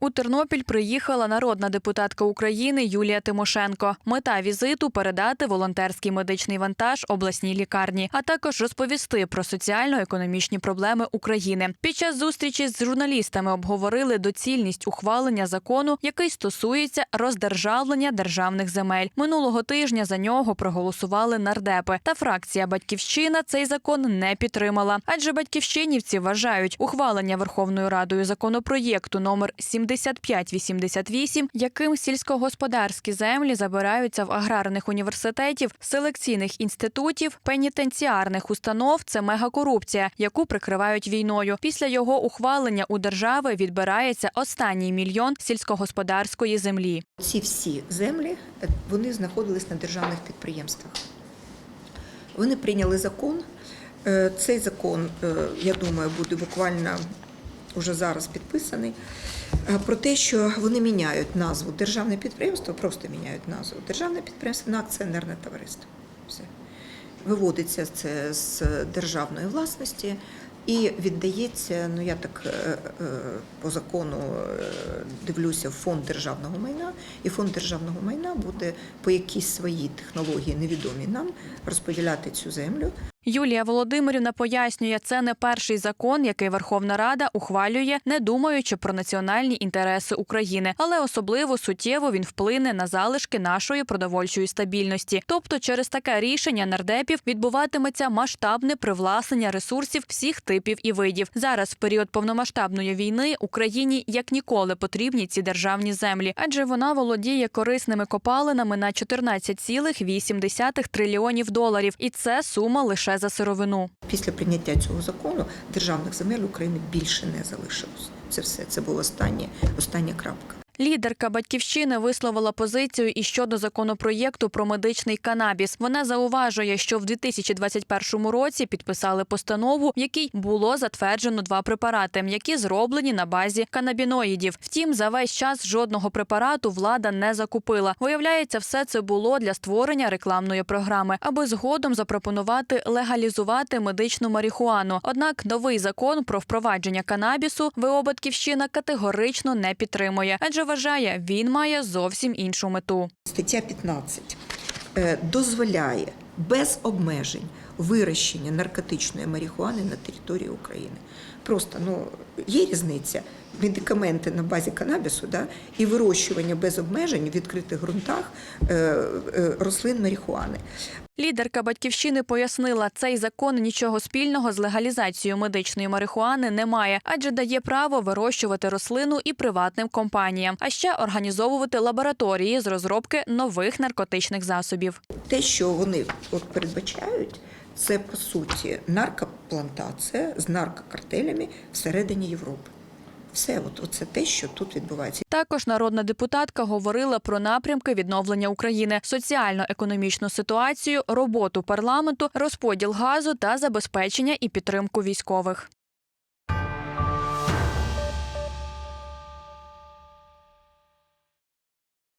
У Тернопіль приїхала народна депутатка України Юлія Тимошенко. Мета візиту передати волонтерський медичний вантаж обласній лікарні, а також розповісти про соціально-економічні проблеми України. Під час зустрічі з журналістами обговорили доцільність ухвалення закону, який стосується роздержавлення державних земель. Минулого тижня за нього проголосували нардепи. Та фракція Батьківщина цей закон не підтримала. Адже батьківщинівці вважають ухвалення Верховною Радою законопроєкту номер 7588, яким сільськогосподарські землі забираються в аграрних університетів, селекційних інститутів, пенітенціарних установ. Це мегакорупція, яку прикривають війною. Після його ухвалення у держави відбирається останній мільйон сільськогосподарської землі. Ці всі землі е, вони знаходились на державних підприємствах. Вони прийняли закон. Е, Цей закон, е, я думаю, буде буквально вже зараз підписаний. Е, Про те, що вони міняють назву державне підприємство, просто міняють назву державне підприємство на акціонерне товариство. Все. Виводиться це з державної власності і віддається, ну я так е, е, по закону дивлюся, в фонд державного майна, і фонд державного майна буде по якійсь своїй технології, невідомі нам, розподіляти цю землю. Юлія Володимирівна пояснює, це не перший закон, який Верховна Рада ухвалює, не думаючи про національні інтереси України, але особливо суттєво він вплине на залишки нашої продовольчої стабільності. Тобто, через таке рішення нардепів відбуватиметься масштабне привласнення ресурсів всіх типів і видів. Зараз, в період повномасштабної війни, Україні як ніколи потрібні ці державні землі, адже вона володіє корисними копалинами на 14,8 трильйонів доларів, і це сума лише за сировину. Після прийняття цього закону державних земель України більше не залишилось. Це все. Це була остання, остання крапка. Лідерка батьківщини висловила позицію і щодо законопроєкту про медичний канабіс. Вона зауважує, що в 2021 році підписали постанову, в якій було затверджено два препарати, які зроблені на базі канабіноїдів. Втім, за весь час жодного препарату влада не закупила. Виявляється, все це було для створення рекламної програми, аби згодом запропонувати легалізувати медичну марихуану. Однак новий закон про впровадження канабісу ВО Батьківщина категорично не підтримує, адже вважає, він має зовсім іншу мету. Стаття 15 е, дозволяє без обмежень вирощення наркотичної марихуани на території України. Просто ну є різниця медикаменти на базі канабісу да, і вирощування без обмежень в відкритих ґрунтах е, е, рослин марихуани. Лідерка батьківщини пояснила, цей закон нічого спільного з легалізацією медичної марихуани не має, адже дає право вирощувати рослину і приватним компаніям, а ще організовувати лабораторії з розробки нових наркотичних засобів. Те, що вони от передбачають, це по суті наркоплантація з наркокартелями всередині Європи. Все, от, це те, що тут відбувається. Також народна депутатка говорила про напрямки відновлення України, соціально-економічну ситуацію, роботу парламенту, розподіл газу та забезпечення і підтримку військових.